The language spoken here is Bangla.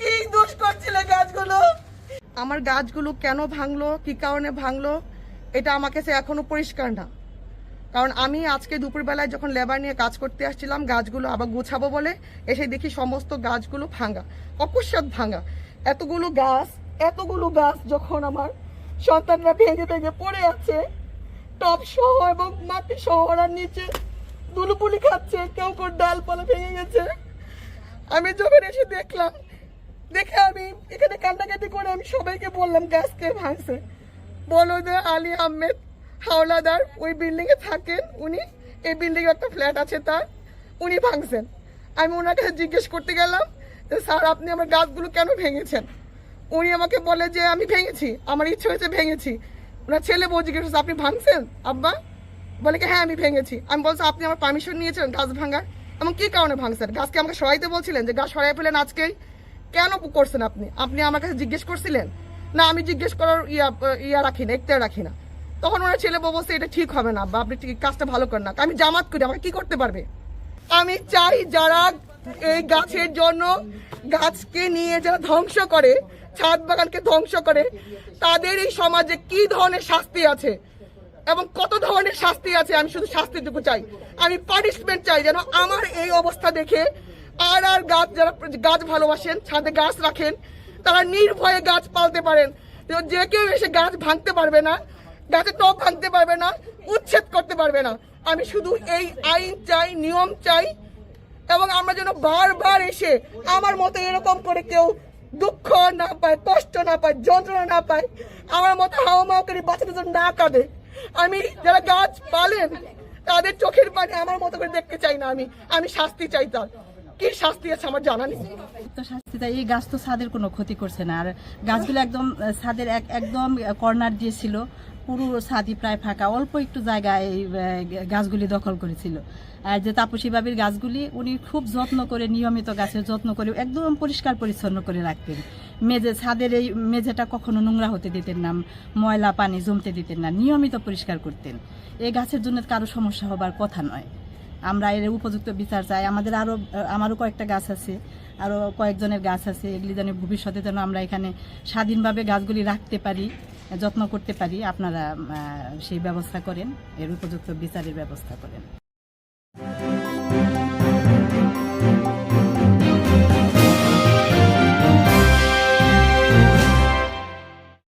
কি দোষ করছিলে গাছগুলো? আমার গাছগুলো কেন ভাঙলো? কি কারণে ভাঙলো? এটা আমাকে সে এখনও পরিষ্কার না। কারণ আমি আজকে দুপুরবেলায় যখন লেবার নিয়ে কাজ করতে আসছিলাম, গাছগুলো আবার গুছাবো বলে এসে দেখি সমস্ত গাছগুলো ভাঙা, অকস্মাৎ ভাঙা। এতগুলো গাছ এতগুলো গাছ যখন আমার সন্তানরা ভেঙে ভেঙে পড়ে আছে টপ সহ এবং মাটি সহ নিচে দুলুপুলি খাচ্ছে, কেউ কেউ ডালপালা ভেঙে গেছে। আমি যখন এসে দেখলাম, দেখে আমি এখানে কান্নাকাটি করে আমি সবাইকে বললাম, গাছ কে ভাঙছে? বলো যে আলী আহমেদ হাওলাদার, ওই বিল্ডিং এ থাকেন উনি। এই বিল্ডিং এ একটা ফ্ল্যাট আছে তার, উনি ভাঙছেন। আমি ওনার কাছে জিজ্ঞেস করতে গেলাম যে, স্যার, আপনি আমার গাছগুলো কেন ভেঙেছেন? উনি আমাকে বলে যে, আমি ভেঙেছি, আমার ইচ্ছে হয়েছে ভেঙেছি। ওনার ছেলে বউ জিজ্ঞেস আপনি ভাঙছেন, আব্বা? বলে কি হ্যাঁ আমি ভেঙেছি। আমি বলছি, আপনি আমার পারমিশন নিয়েছিলেন গাছ ভাঙার। এবং কি কারণে ভাঙছেন? গাছকে আমাকে সরাইতে বলছিলেন যে, গাছ সরাই ফেলেন আজকেই। কেন করছেন আপনি? আপনি আমার কাছে জিজ্ঞেস করছিলেন? না, আমি জিজ্ঞেস করার ইয়া ইয়া রাখি না একটাই রাখি না। তখন ওনার ছেলে বউ বলছে, এটা ঠিক হবে না, বা আপনি ঠিক কাজটা ভালো করেন না। আমি জামাত করি, আমাকে কি করতে পারবে? আমি চাই যারা এই গাছের জন্য গাছকে নিয়ে যারা ধ্বংস করে, ছাদ বাগানকে ধ্বংস করে, তাদের এই সমাজে কি ধরনের শাস্তি আছে? এবং কত ধরনের শাস্তি আছে, আমি শুধু শাস্তিটুকু চাই। আমি পানিশমেন্ট চাই যেন আমার এই অবস্থা দেখে আর আর গাছ যারা গাছ ভালোবাসেন, ছাদে গাছ রাখেন, তারা নির্ভয়ে গাছ পালতে পারেন। যে কেউ এসে গাছ ভাঙতে পারবে না, গাছের টপ ভাঙতে পারবে না, উচ্ছেদ করতে পারবে না। আমি শুধু এই আইন চাই, নিয়ম চাই এবং আমরা যেন বারবার এসে আমার মতো এরকম করে কেউ দুঃখ না পায়, কষ্ট না পায়, যন্ত্রণা না পায়, আমার মতো হাওয়া মাও করে বাচ্চাদের না কাঁদে। আমি যারা গাছ পালেন, তাদের চোখের পানি আমার মতো করে দেখতে চাই না আমি। আমি শাস্তি চাই তার। কি শাস্তি আছে আমার জানা নেই। তো শাস্তি এই গাছ তো ছাদের কোনো ক্ষতি করছে না। আর গাছগুলো একদম ছাদের এক, একদম কর্নার দিয়ে ছিল, পুরো ছাদি প্রায় ফাঁকা, অল্প একটু জায়গায় গাছগুলি দখল করেছিল। আর যে তাপসী বাবির গাছগুলি, উনি খুব যত্ন করে, নিয়মিত গাছের যত্ন করে, একদম পরিষ্কার পরিচ্ছন্ন করে রাখতেন। মেঝে, ছাদের এই মেঝেটা কখনো নোংরা হতে দিতেন না, ময়লা, পানি জমতে দিতেন না, নিয়মিত পরিষ্কার করতেন। এই গাছের জন্য কারও সমস্যা হবার কথা নয়। আমরা এর উপযুক্ত বিচার চাই। আমাদের আরও আমারও কয়েকটা গাছ আছে আরও কয়েকজনের গাছ আছে, এগুলি যেন ভবিষ্যতে যেন আমরা এখানে স্বাধীনভাবে গাছগুলি রাখতে পারি, যত্ন করতে পারি, আপনারা সেই ব্যবস্থা করেন, এর উপযুক্ত বিচারের ব্যবস্থা করেন।